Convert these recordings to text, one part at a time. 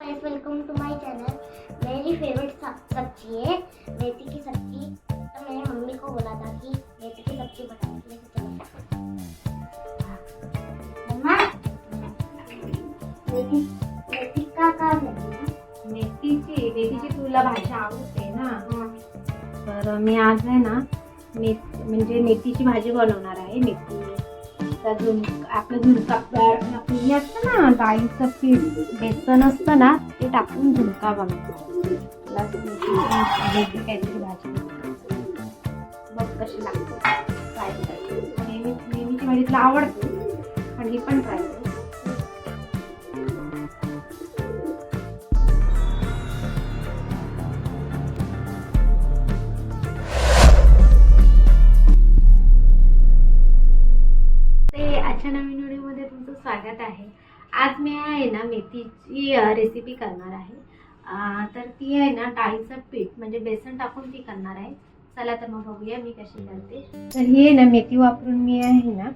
Guys welcome to my channel Mary favourite सब्जी है मेथी की सब्जी। तो मैंने मम्मी को बोला था कि मेथी की सब्जी बनाने के लिए चलो। मम्मा मेथी मेथी का है मेथीची मेथीची तुला भाजी आवडते ना? हाँ, तर मी आज आहे ना मे म्हणजे मेथीची भाजी बनवणार आहे मेथी. आपलं झुणका आपलं हे असतं ना डाळीचं पीठ बेसन असतं ना ते टाकून झुणका बनवतो काहीतरी भाजी. बघ कशी लागते? नेहमीच नेहमी नेहमीची भाजी तुला आवडते? ही रेसिपी करणार आहे. तर ती आहे ना डाळीचं पीठ म्हणजे बेसन टाकून ती करणार आहे. चला तर मग बघूया मी कशी करते. तर ही आहे ना मेथी वापरून मी आहे ना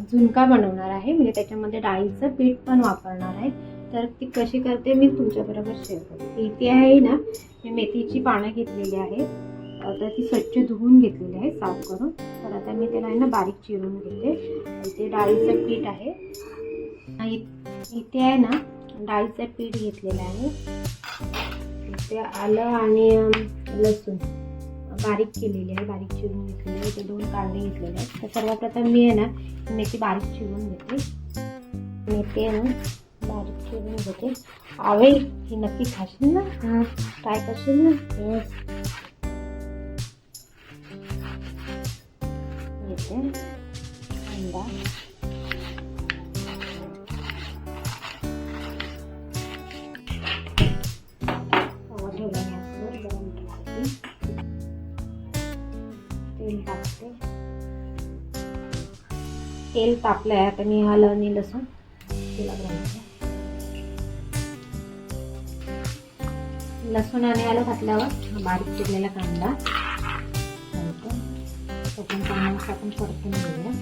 झुणका बनवणार आहे. म्हणजे त्याच्यामध्ये डाळीचं पीठ पण वापरणार आहे. तर ती कशी करते मी तुमच्याबरोबर शेअर करते. इथे आहे ना मी मेथीची पानं घेतलेली आहे तर ती स्वच्छ धुवून घेतलेली आहे साफ करून. तर आता मी त्याला आहे ना बारीक चिरून घेते. इथे डाळीचं पीठ आहे. इथे आहे ना डाळीचं पीठ घेतलेलं आहे. इथे आलं आणि लसूण. बारीक केलेली आहे बारीक चिरून घेतलेली आहे. इथे दोन कांदे घेतलेले आहेत. तर सर्वप्रथम मी आहे ना मेथी बारीक चिरून घेते. मेथी आहे ना बारीक चिरून घेते. आवे ही नक्की खाशील ना? ट्राय करशील ना? तेल तापलं आहे आता मी आलं आणि लसूण तेला लसूण आणि आलं घातल्यावर बारीक चिरलेला कांदा तो पण चांगला आपण परतून घेऊया.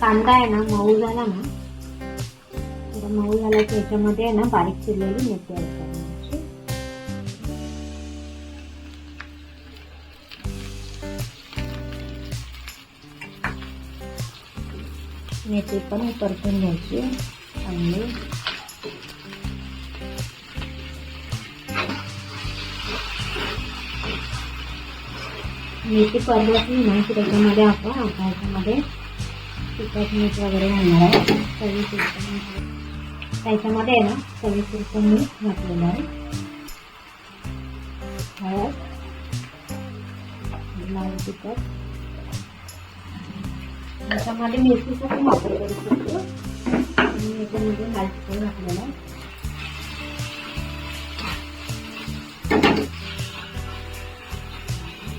कांदा आहे ना मऊ झाला ना मऊ झाला की याच्यामध्ये आहे ना बारीक चिरलेली मेथी मेथी पण परतून घ्यायची. चांगली मेथी परतली ना की त्याच्यामध्ये आपण आता याच्यामध्ये तिखट मीठ वगैरे घालणार आहे. चवीपुरतं त्याच्यामध्ये आहे ना चवीपुरतं मीठ घातलेलं आहे. हळद लाल तिखट याच्यामध्ये मेथीचा पण वापर करू शकतो. आणि याच्यामध्ये लाइट तिखट आहे.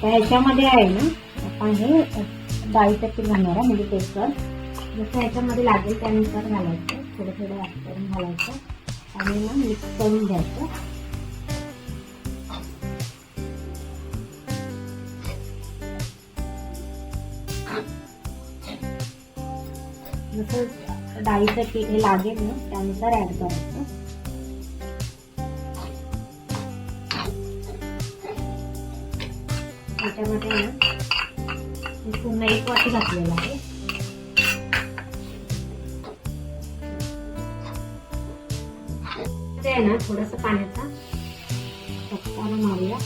तर ह्याच्यामध्ये आहे ना आपण हे डाळीचं पीठ घालणार आहे म्हणजे बेसन जसं ह्याच्यामध्ये लागेल त्यानुसार घालायचं. थोडं थोडं करून घालायचं. आणि ना मिक्स करून घ्यायचं. जसं डाळीचं पीठ हे लागेल ना त्यानुसार ॲड करायचं. त्याच्यामध्ये ना मी एक वाटी घातलेला आहे. ते आहे ना थोडस पाण्याचा मारूया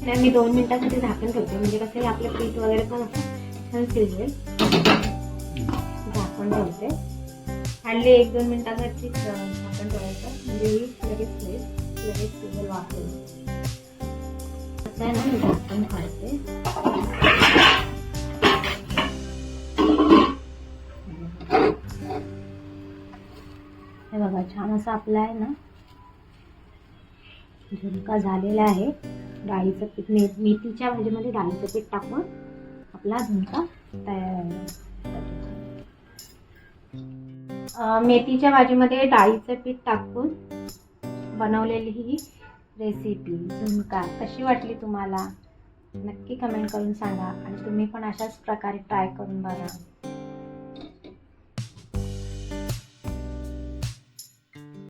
तर मी दोन मिनिटासाठी झाकण ठेवते. म्हणजे कसं आहे आपलं पीठ वगैरे पण छान शिजेल झाकण ठेवते. हल्ली एक दोन मिनिटासाठी झाकण ठेवायचं. म्हणजे ही लगेच होईल लगेच शिजेल वाफेल आता आहे ना मी झाकण काढते. हे बघा छान असं आपलं आहे ना झुणका झालेला आहे. डाळीचं पीठ मे मेथीच्या म्हणजे भाजीमध्ये डाळीचं पीठ टाकून आपला झुणका तयार मेथीच्या भाजीमध्ये डाळीचं पीठ टाकून बनवलेली ही रेसिपी झुणका कशी वाटली तुम्हाला? नक्की कमेंट करून सांगा आणि तुम्ही पण अशाच प्रकारे ट्राय करून बघा.